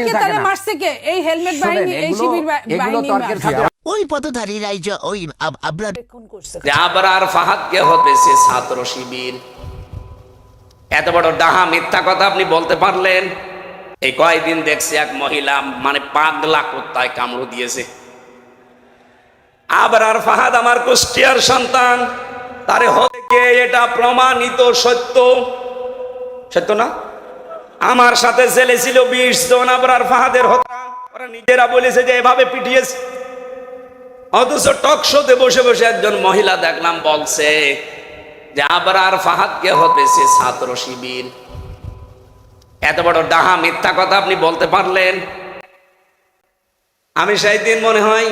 মসজিদে থাকে না। মারছে কে এই হেলমেট বাহিনী এই শিবির বাহিনী তর্কের মারছে। খাতিরে ওই পদধারীরাই যে ওই আব- আপনার খুন করছে? যে আবরার ফাহাদকে হতেছে ছাত্র শিবির। এত বড় ডাহা মিথ্যা কথা আপনি বলতে পারলেন। এই কয়েকদিন দেখছি এক মহিলা মানে পাগলা কোত্তায় কামড় দিয়েছে। আবরার ফাহাদ আমার কুষ্টিয়ার সন্তান। তারে হতে কে এটা প্রমাণিত সত্য। সত্য না? আমার সাথে ছেলে ছিল বিশ জন আবরার ফাহাদের হত্যা। ওরা নিজেরা বলেছে যে এভাবে পিটিয়েছে। অথচ টক শোতে বসে বসে একজন মহিলা দেখলাম বলছে যে আবরার ফাহাদকে হতেছে ছাত্র শিবির। এত বড় ডাহা মিথ্যা কথা আপনি বলতে পারলেন। আমি সেই দিন মনে হয়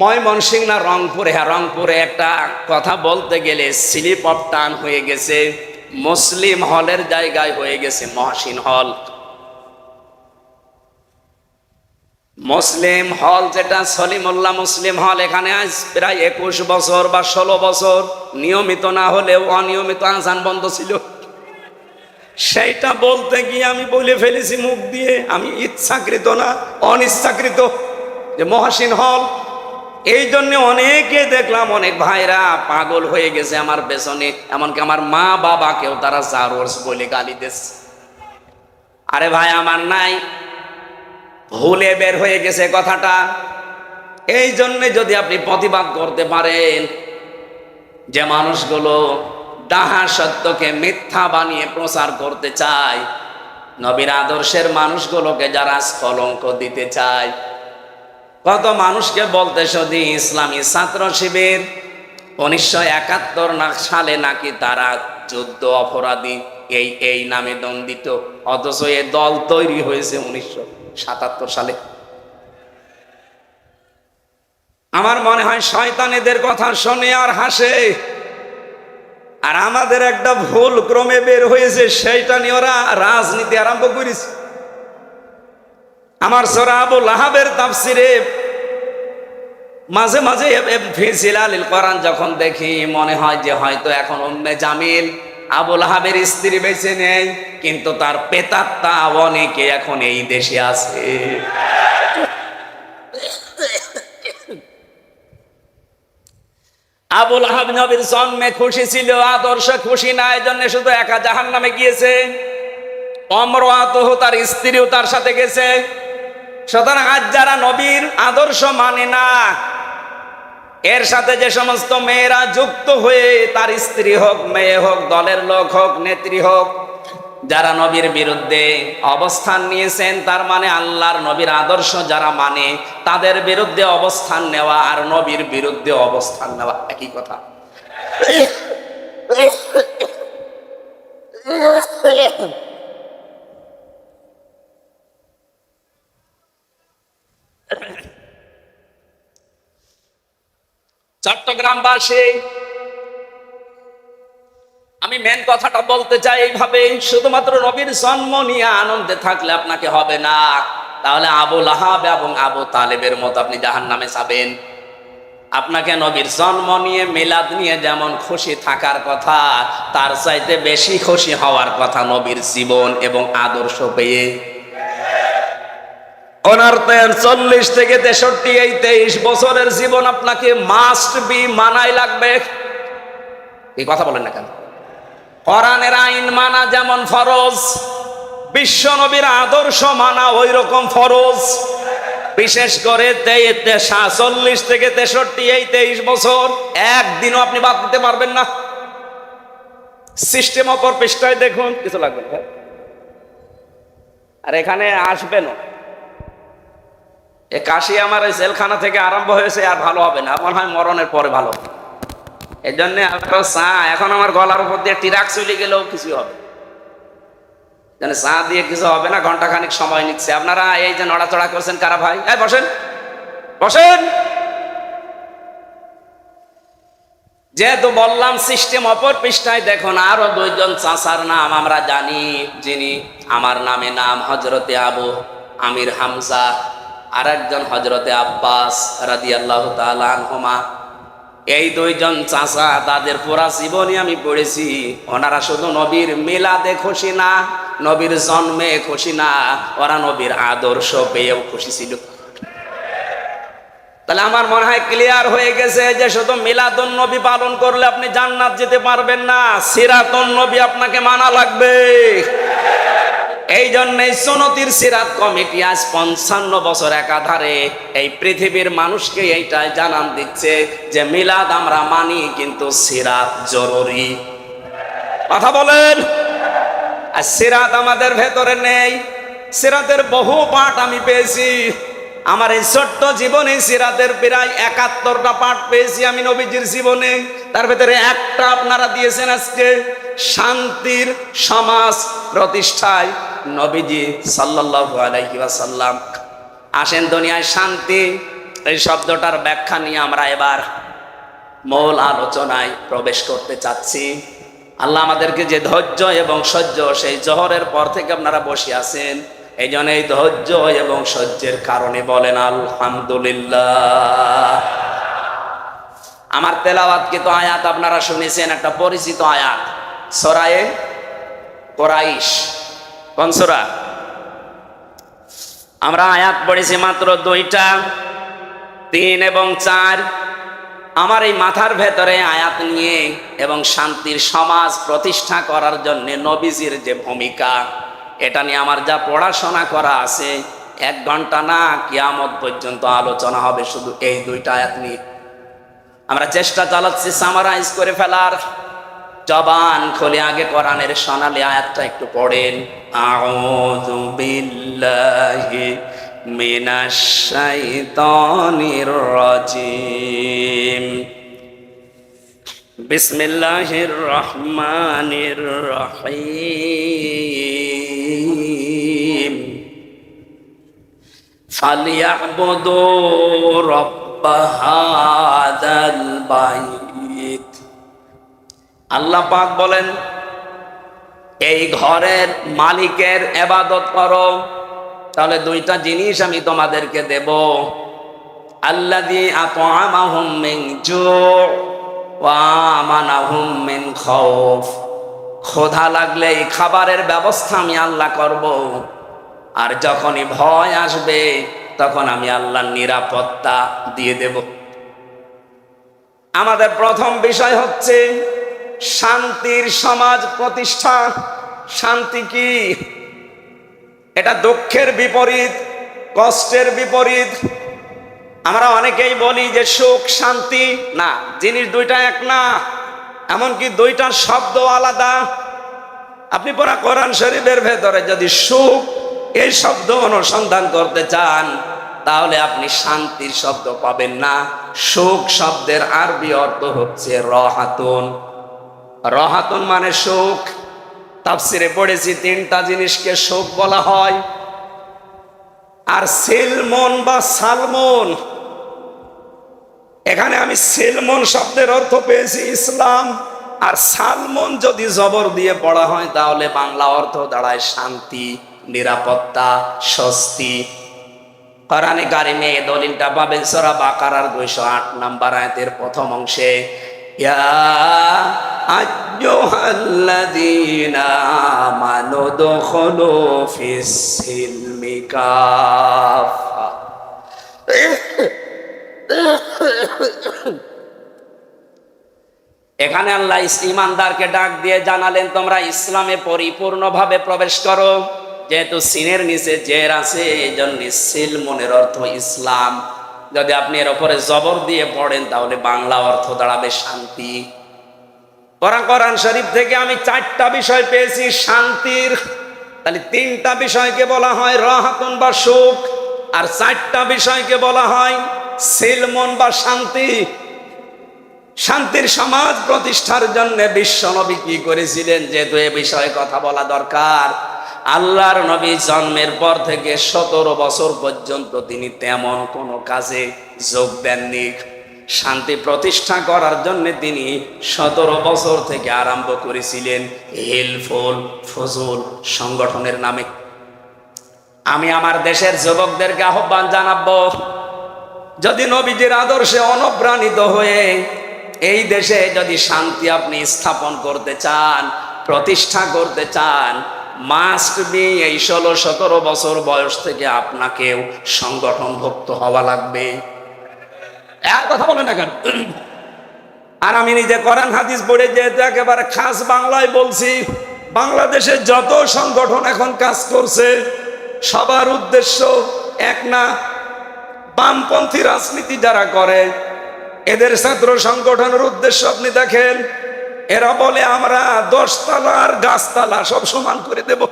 ময়মনসিং না রংপুরে হ্যাঁ রংপুরে একটা কথা বলতে গেলে স্লিপ অফ টান হয়ে গেছে। মুসলিম হলের জায়গায় হয়ে গেছে, মহসিন হল। মুসলিম হল যেটা, সলিমুল্লাহ মুসলিম হল এখানে আজ প্রায় একুশ বছর বা ষোলো বছর, নিয়মিত না হলেও অনিয়মিত আজান বন্ধ ছিল। সেইটা বলতে গিয়ে আমি বলে ফেলেছি মুখ দিয়ে, আমি ইচ্ছাকৃত না, অনিচ্ছাকৃত যে মহাসিন হল এই জন্য অনেকে দেখলাম, অনেক ভাইরা পাগল হয়ে গেছে আমার পেছনে। এমনকি আমার মা বাবাকেও তারা জারোর্স বলে গালি দিচ্ছে। আরে ভাই, আমার নাই। ভুলে বের হয়ে গেছে কথাটা। এই জন্যে যদি আপনি প্রতিবাদ করতে পারেন, যে মানুষগুলো ডাহা সত্যকে মিথ্যা বানিয়ে প্রচার করতে চায়, নবীর আদর্শের মানুষগুলোকে যারা স্কলঙ্ক দিতে চায় কত মানুষকে বলতে যদি ইসলামী ছাত্র শিবির? উনিশশো একাত্তর সালে নাকি তারা যুদ্ধ অপরাধী, এই এই নামে দণ্ডিত। অথচ এ দল তৈরি হয়েছে উনিশশো সাতাত্তর সালে। আমার মনে হয় শয়তানেদের কথা শোনে আর হাসে। আর আমাদের একটা ভুল ক্রমে বের হয়েছে, সেইটা নিয়ে ওরা রাজনীতি আরম্ভ করেছে। আমার সরা আবু লাহাবের তাফসিরে মাঝে মাঝে ফিজিলাল কোরআন যখন দেখি, মনে হয় যে হয়তো এখন অন্য জামিল আবুল হাবের স্ত্রী বেঁচে নেই কিন্তু তার পেতাত্তা অনেকে এখন এই দেশে আছে। আবুল আহাব নবীর জন্মে খুশি ছিল, আদর্শ খুশি না এই জন্য শুধু একা জাহান নামে গিয়েছে। অমরাত তার স্ত্রীও তার সাথে গেছে। সুতরাং আজ যারা নবীর আদর্শ মানে না এর সাথে যে সমস্ত মেয়েরা যুক্ত হয়ে তার স্ত্রী হোক মেয়ে হোক দলের লোক হোক নেত্রী হোক যারা নবীর বিরুদ্ধে অবস্থান নিয়েছেন তার মানে আল্লাহর নবীর আদর্শ যারা মানে তাদের বিরুদ্ধে অবস্থান নেওয়া আর নবীর বিরুদ্ধে অবস্থান নেওয়া একই কথা চট্টগ্রামবাসী আমি মেন কথাটা বলতে চাই এইভাবে, শুধুমাত্র নবীর জন্ম নিয়ে আনন্দে থাকলে আপনাকে হবে না। তাহলে আবু লাহাব এবং আবু তালেবের মতো আপনি জাহান নামে যাবেন। আপনাকে নবীর জন্ম নিয়ে, মিলাদ নিয়ে যেমন খুশি থাকার কথা, তার চাইতে বেশি খুশি হওয়ার কথা নবীর জীবন এবং আদর্শ পেয়ে। ওনার চল্লিশ থেকে তেষট্টি এই তেইশ বছরের জীবন আপনাকে মাস্ট বি মানাই লাগবে। এই কথা বলেন না কেন? কোরআনের আইন মানা যেমন ফরজ, বিশ্ব নবীর আদর্শ মানা ওই রকম ফরজ। বিশেষ করে চল্লিশ থেকে তেষট্টি এই তেইশ বছর, একদিনও আপনি বাদ দিতে পারবেন না। সিস্টেম অপর পৃষ্ঠায় দেখুন, কিছু লাগবে আর এখানে আসবেন এ কাশি আমার ওই জেলখানা থেকে আরম্ভ হয়েছে আর ভালো হবে না। মনে হয় মরণের পরে ভালো এই জন্য চা, এখন আমার গলার উপর দিয়ে টিরাক চলে গেলেও কিছু হবে। যেন চা দিয়ে কিছু হবে না ঘণ্টা খানিক সময় নিচ্ছে। আপনারা এই যে নড়াচড়া করছেন কারা ভাই? এই বসেন। বসেন। যেহেতু বললাম সিস্টেম অপর পৃষ্ঠায়, দেখুন আরও দুইজন চাচার নাম আমরা জানি, যিনি আমার নামে নাম হজরতে আবু আমির হামজা আর একজন হজরতে আব্বাস রাদি আল্লাহ তালহমা এই দুইজন চাচা, তাদের পুরা জীবনই আমি পড়েছি। ওনারা শুধু নবীর মেলাদে খুশি না, নবীর জন্মে খুশি না, ওরা নবীর আদর্শ পেয়েও খুশি ছিল। তাহলে আমার মনে হয় ক্লিয়ার হয়ে গেছে যে শুধু মিলাদুন নবী পালন করলে আপনি জান্নাত যেতে পারবেন না, সিরাতুন নবী আপনাকে মানা লাগবে। জন্যই সনতির সিরাত কমিটি আজ পঞ্চান্ন বছর একাধারে এই পৃথিবীর মানুষকে এইটাই জানান দিচ্ছে যে মিলাদ আমরা মানি কিন্তু সিরাত জরুরি। কথা বলেন। আর সিরাত আমাদের ভেতরে নেই। সিরাতের বহু পাঠ আমি পেয়েছি। আমার এই ছোট্ট জীবনে সিরাতের প্রায় একাত্তরটা পাঠ পেয়েছি আমি নবীজির জীবনে। তার ভেতরে একটা আপনারা দিয়েছেন আজকে, শান্তির সমাজ প্রতিষ্ঠায় নবীজি সাল্লাল্লাহু আলাইহি ওয়াসাল্লাম। আসেন দুনিয়ায় শান্তি, এই শব্দটার ব্যাখ্যা নিয়ে আমরা এবার মূল আলোচনায় প্রবেশ করতে চাচ্ছি। আল্লাহ আমাদেরকে যে ধৈর্য এবং সহ্য সেই জহরের পর থেকে আপনারা বসে আছেন। এই জন্য এই ধৈর্য এবং সহ্যের কারণে বলেন, আলহামদুলিল্লাহ। আমার তেলাওয়াত কিন্তু আয়াত? আপনারা শুনেছেন, একটা পরিচিত আয়াত। সরায়ে কোরাইশ। কোন সূরা? আমরা আয়াত পড়েছি মাত্র দুইটা, তিন এবং চার। আমার এই মাথার ভেতরে আয়াত নিয়ে এবং শান্তির সমাজ প্রতিষ্ঠা করার জন্য নবীজির যে ভূমিকা এটা নিয়ে আমার যা পড়াশোনা করা আছে, এক ঘণ্টা না কিয়ামত পর্যন্ত আলোচনা হবে শুধু এই দুইটা আয়াত নিয়ে। আমরা চেষ্টা চালাচ্ছি সামারাইজ করে ফেলার। জবান খুলে আগে কোরআনের সোনালি আয়াতটা একটু পড়েন। আউযু বিল্লাহি মিনাশ শাইতানির রাজিম। বিসমিল্লাহির রহমানির রহিম। فليعبدوا رب هذا البيت আল্লাহ পাক বলেন এই ঘরের মালিকের এবাদত করো তাহলে দুইটা জিনিস আমি তোমাদেরকে দেব আল্লাযী আত'আমাহুম মিন জু' ওয়া আমানাহুম মিন খাউফ ক্ষুধা লাগলে এই খাবারের ব্যবস্থা আমি আল্লাহ করব। আর যখনই ভয় আসবে, তখন আমি আল্লাহর নিরাপত্তা দিয়ে দেব। আমাদের প্রথম বিষয় হচ্ছে, শান্তির সমাজ প্রতিষ্ঠা। শান্তি কি? এটা দুঃখের বিপরীত, কষ্টের বিপরীত। আমরা অনেকেই বলি যে সুখ, শান্তি, না, জিনিস দুইটা এক না। এমনকি দুইটার শব্দ আলাদা। আপনি পড়া কোরআন শরীফের ভেতরে যদি সুখ এই শব্দ অনুসন্ধান করতে চান, তাহলে আপনি শান্তির শব্দ পাবেন না। সুখ শব্দের আরবি অর্থ হচ্ছে রহাতুন। রহাতুন মানে সুখ। তাফসিরে পড়েছি তিনটা জিনিসকে সুখ বলা হয়। আর সেলমন বা সালমন এখানে আমি সেলমন শব্দের অর্থ পেয়েছি ইসলাম। আর সালমন যদি জবর দিয়ে পড়া হয়, তাহলে বাংলা অর্থ দাঁড়ায় শান্তি, নিরাপত্তা, স্বস্তি। কোরআনে কারিমে এই দলিলটা পাবেন সূরা বাকারার 208 নাম্বার আয়াতের প্রথম অংশে। ইয়া এখানে আল্লাহ ইমানদারকে ডাক দিয়ে জানালেন, তোমরা ইসলামে পরিপূর্ণভাবে প্রবেশ করো। যেহেতু সিনের নিচে জের আছে এই জন্য সিলমনের অর্থ ইসলাম। যদি আপনি এর ওপরে জবর দিয়ে পড়েন, তাহলে বাংলা অর্থ দাঁড়াবে শান্তি। কোরআন শরীফ থেকে আমি চারটা বিষয় পেয়েছি, শান্তির। তাহলে তিনটা বিষয়কে বলা হয় রাহাতুন বা সুখ, আর চারটা বিষয়কে বলা হয় সিলমন বা শান্তি। শান্তির সমাজ প্রতিষ্ঠার জন্য বিশ্ব নবী কি করেছিলেন যেহেতু এ বিষয়ে কথা বলা দরকার। আল্লাহর নবী জন্মের পর থেকে সতেরো বছর পর্যন্ত তিনি তেমন কোনো কাজে যোগ দেননি। শান্তি প্রতিষ্ঠা করার জন্য তিনি সতেরো বছর থেকে আরম্ভ করেছিলেন হেলফুল ফজল সংগঠনের নামে। আমি আমার দেশের যুবকদেরকে আহ্বান জানাব যদি নবীজির আদর্শে অনুপ্রাণিত হয়ে এই দেশে যদি শান্তি আপনি স্থাপন করতে চান, প্রতিষ্ঠা করতে চান মাস্ট বি এই ষোলো সতেরো বছর বয়স থেকে আপনাকেও সংগঠনভুক্ত হওয়া লাগবে। এক কথা বলে না কেন? আর আমি নিজে করেন হাদিস পড়ে যেহেতু একেবারে খাস বাংলায় বলছি বাংলাদেশে যত সংগঠন এখন কাজ করছে, সবার উদ্দেশ্য এক না বামপন্থী রাজনীতি যারা করে, এদের ছাত্র সংগঠনের উদ্দেশ্য আপনি দেখেন, এরা বলে, আমরা দশতলা আর গাছতলা সব সমান করে দেব।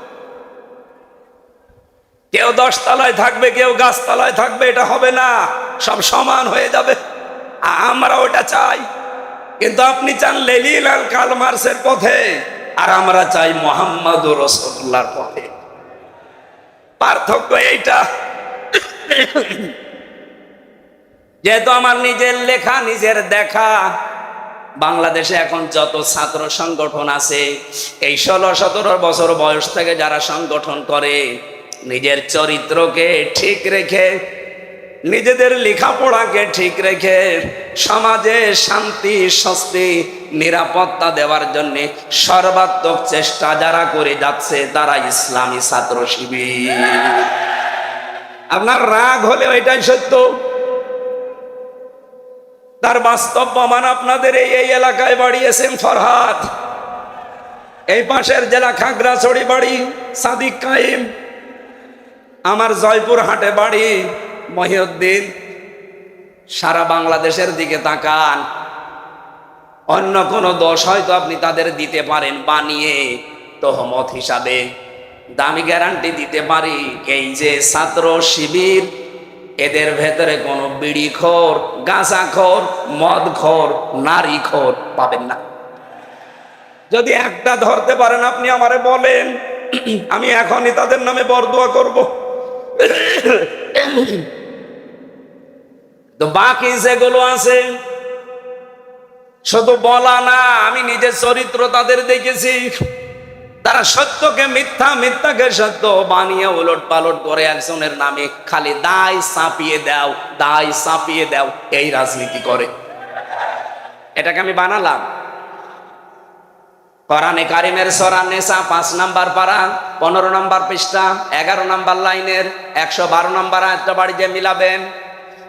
কেউ দশতলায় থাকবে, কেউ গাছতলায় থাকবে, এটা হবে না, সব সমান হয়ে যাবে। আমরা ওটা চাই। কিন্তু আপনি চান লেলিল আল কালমার্সের পথে, আর আমরা চাই মোহাম্মদ রসুল্লাহর পথে। পার্থক্য এইটা। যেহেতু আমার নিজের লেখা, নিজের দেখা, বাংলাদেশে এখন যত ছাত্র সংগঠন আছে, এই ষোলো সতেরো বছর বয়স থেকে যারা সংগঠন করে, নিজের চরিত্রকে ঠিক রেখে, নিজেদের লেখাপড়াকে ঠিক রেখে, সমাজে শান্তি, স্বস্তি, নিরাপত্তা দেওয়ার জন্য সর্বাত্মক চেষ্টা যারা করে যাচ্ছে, তারা ইসলামী ছাত্র শিবির। আপনার রাগ হলে এটাই সত্য। তার বাস্তব প্রমাণ আপনাদের এই এই এলাকায় বাড়িয়েছেন ফরহাদ। এই পাশের জেলা খাগড়াছড়ি বাড়ি, সাদিক কাইম আমার জয়পুর হাটে বাড়ি, মহিউদ্দিন। সারা বাংলাদেশের দিকে তাকান। অন্য কোনো দোষ হয়তো আপনি তাদের দিতে পারেন, বানিয়ে তহমত হিসাবে। দামি গ্যারান্টি দিতে পারি। এই যে ছাত্র শিবির এদের ভেতরে কোনো বিড়ি খোর, গাঁজা খোর, মদ খোর, নারী খোর পাবেন না। যদি একটা ধরতে পারেন, আপনি আমারে বলেন, আমি এখনই তাদের নামে বরদোয়া করব। তো বাকি যেগুলো আছে, শুধু বলা না, আমি নিজের চরিত্র তাদের দেখেছি। তারা সত্যকে মিথ্যা, মিথ্যাকে সত্য বানিয়ে উলট পালট করে একজনের নামে খালি দায় চাপিয়ে দাও, দায় চাপিয়ে দাও, এই রাজনীতি করে। এটাকে আমি বানালাম। কোরআনে কারিমের সরা নেশা পাঁচ নাম্বার পারা, পনেরো নাম্বার পৃষ্ঠা, এগারো নাম্বার লাইনের, একশো বারো নাম্বার আয়টা বাড়িতে মিলাবেন।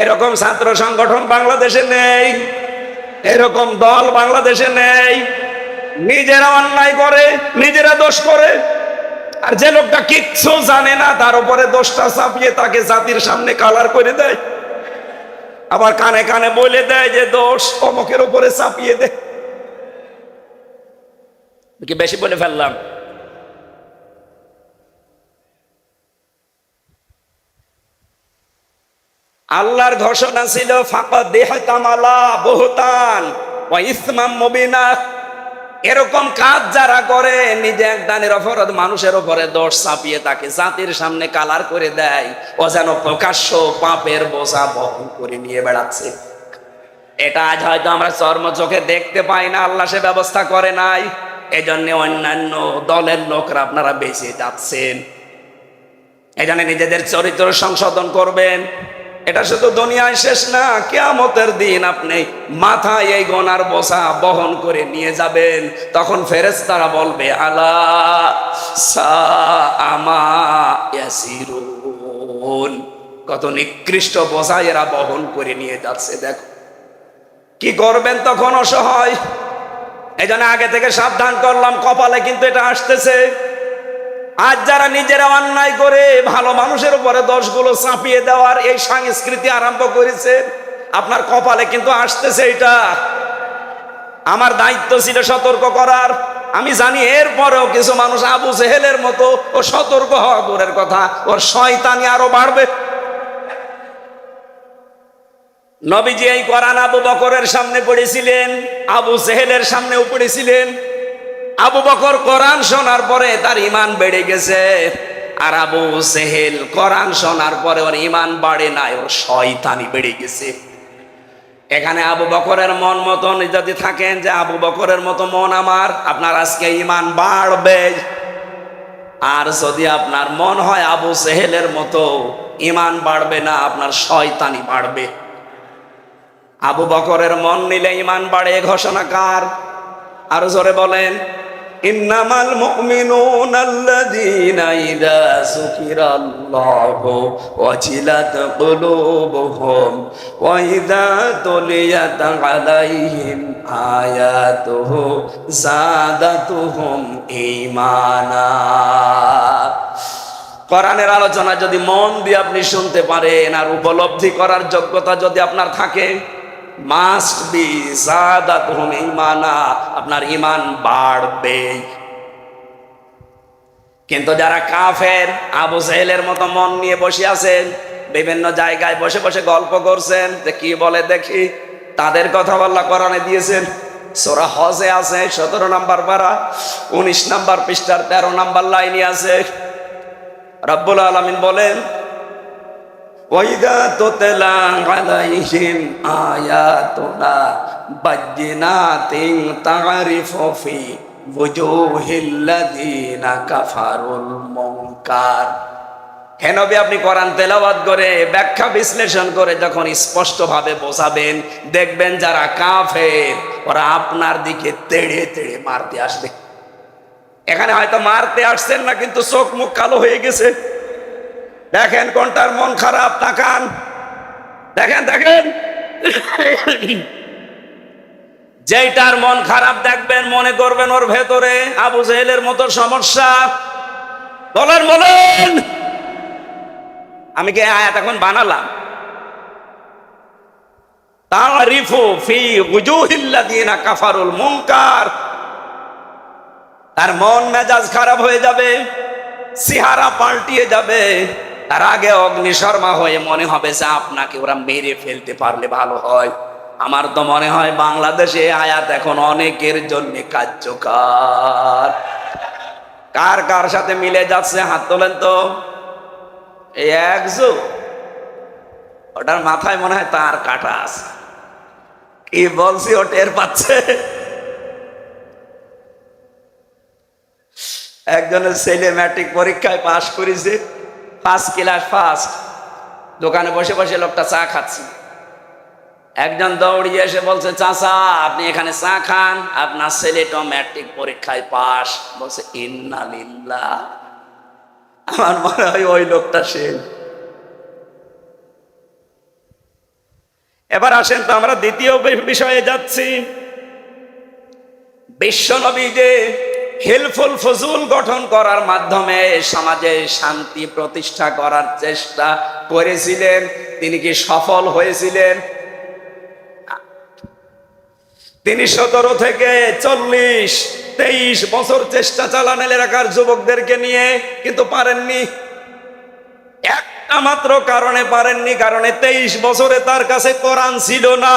এরকম ছাত্র সংগঠন বাংলাদেশে নেই, এরকম দল বাংলাদেশে নেই। নিজেরা অন্যায় করে, নিজেরা দোষ করে। আর যে লোকটা কিচ্ছু জানে না, তার উপরে দোষটা চাপিয়ে তাকে জাতির সামনে কালার করে দেয়। আবার কানে কানে বলে দেয় যে দোষ অমকের উপরে চাপিয়ে দেয় কি বেশি বলে ফেললাম? আল্লাহর ঘোষণা ছিল ফাঁকা দেহ তামালা বহুতান ও ইসমাম মবিনা। এরকম কাজ যারা করে, নিজে এক দানের অপরাধ মানুষের উপরে দোষ চাপিয়ে তাকে জাতির সামনে কালার করে দেয়। ও যেন প্রকাশ্য পাপের বোঝা বহন করে নিয়ে বেড়াচ্ছে। এটা আজ হয়তো আমরা চর্ম চোখে দেখতে পাই না, আল্লাহ সে ব্যবস্থা করে নাই। এজন্য অন্যান্য দলের লোকরা আপনারা বেঁচে যাচ্ছেন। এজন্য নিজেদের চরিত্র সংশোধন করবেন। এটা শুধু দুনিয়ায় শেষ না, কেয়ামতের দিন আপনি মাথায় এই গনার বোঝা বহন করে নিয়ে যাবেন। তখন ফেরেশতারা বলবে, আলা সা আমা কত নিকৃষ্ট বোঝা এরা বহন করে নিয়ে যাচ্ছে, দেখো। কি করবেন তখন অসহায়? এই আগে থেকে সাবধান করলাম, কপালে কিন্তু এটা আসতেছে। আজ যারা নিজেরা অন্যায় করে, ভালো মানুষের উপরে দোষগুলো চাপিয়ে দেওয়ার এই সংস্কৃতি আরম্ভ করেছে, আপনার কপালে কিন্তু আসতেছে এটা। আমার দায়িত্ব ছিল সতর্ক করার। আমি জানি এরপরেও কিছু মানুষ আবু জেহেলের মতো, ও সতর্ক হওয়া দূরের কথা, ওর শয়তানি আরও বাড়বে। নবীজি এই কোরআন আবু বকরের সামনে পড়েছিলেন, আবু জেহেলের সামনেও পড়েছিলেন। আবু বকর কোরআন শোনার পরে তার ইমান বেড়ে গেছে। আর আবু সেহেল কোরআন শোনার পরে ওর ইমান বাড়ে নাই, ওর শয়তানি বেড়ে গেছে। এখানে আবু বকরের মন মতন যদি থাকেন যে আবু বকরের মতো মন আমার, আপনার আজকে ইমান বাড়বে। আর যদি আপনার মন হয় আবু সেহেলের মতো ইমান বাড়বে না, আপনার শয়তানি বাড়বে। আবু বকরের মন নিলে ইমান বাড়ে, ঘোষণা কার? আরও জোরে বলেন। ইন্নামাল মুমিনুন আল্লাযীনা ইযা যুকিরাল্লাহু ওয়াজিলাত কুলুবুহুম ওয়া ইযা তুলিয়াত আলাইহিম আয়াতুহু যাদাতুহুম ঈমানা। কোরআনের আলোচনা যদি মন দিয়ে আপনি শুনতে পারেন আর উপলব্ধি করার যোগ্যতা যদি আপনার থাকে মাস্ট বি আপনার ইমান বাড়বে। কিন্তু যারা কাফের, আবু সাহেলের মতো মন নিয়ে বসে আছেন, বিভিন্ন জায়গায় বসে বসে গল্প করছেন, যে কি বলে দেখি, তাদের কথা বল্লা কোরআনে দিয়েছেন। সোরা হজে আছে, সতেরো নাম্বার পারা, উনিশ নাম্বার পৃষ্ঠার তেরো নাম্বার লাইনে আছে। রব্বুল আলমিন বলেন কাফারুল আপনি কোরআন তেলাওয়াত করে, ব্যাখ্যা বিশ্লেষণ করে যখন স্পষ্টভাবে বোঝাবেন, দেখবেন যারা কাফের, ওরা আপনার দিকে তেড়ে তেড়ে মারতে আসবে। এখানে হয়তো মারতে আসছেন না, কিন্তু চোখ মুখ কালো হয়ে গেছে। দেখেন কোনটার মন খারাপ, তাকান। দেখেন দেখেন। যেইটার মন খারাপ দেখবেন, মনে করবেন ওর ভেতরে আবু জেহেলের মতো সমস্যা। বলেন বলেন। আমি কি আয়াত এখন বানালাম? তারিফু ফি উজুহিল্লাযিনা কাফারুল মুনকার। তার মন মেজাজ খারাপ হয়ে যাবে, সিহারা পাল্টিয়ে যাবে। তার আগে অগ্নিশর্মা হয়ে মনে হবে যে আপনাকে ওরা মেরে ফেলতে পারলে ভালো হয়। আমার তো মনে হয় বাংলাদেশে আয়াত এখন অনেকের জন্য কার্যকর। কার কার সাথে মিলে যাচ্ছে, হাত তোলেন তো। এই একজো ওটার মাথায় মনে হয় তার কাটা আছে। কি বলছি, ও টের পাচ্ছে? একজনের ছেলে ম্যাট্রিক পরীক্ষায় পাশ করেছে। ফার্স্ট ক্লাস ফার্স্ট দোকানে বসে বসে লোকটা চা খাচ্ছে। একজন দৌড়িয়ে এসে বলছে, চাচা, আপনি এখানে চা খান, আপনার ছেলেটা ম্যাট্রিক পরীক্ষায় পাশ। বলছে ইন্নালিল্লাহ আমার মনে হয় ওই লোকটা সে এবার আসেন তো, আমরা দ্বিতীয় বিষয়ে যাচ্ছি। বিশ্বনবী যে হেলফুল ফজুল গঠন করার মাধ্যমে সমাজে শান্তি প্রতিষ্ঠা করার চেষ্টা করেছিলেন। তিনি কি সফল হয়েছিলেন? তিনি সতেরো থেকে চল্লিশ, তেইশ বছর চেষ্টা চালান এলাকার যুবকদেরকে নিয়ে, কিন্তু পারেননি। একটা মাত্র কারণে পারেননি, কারণে তেইশ বছরে তার কাছে কোরআন ছিল না।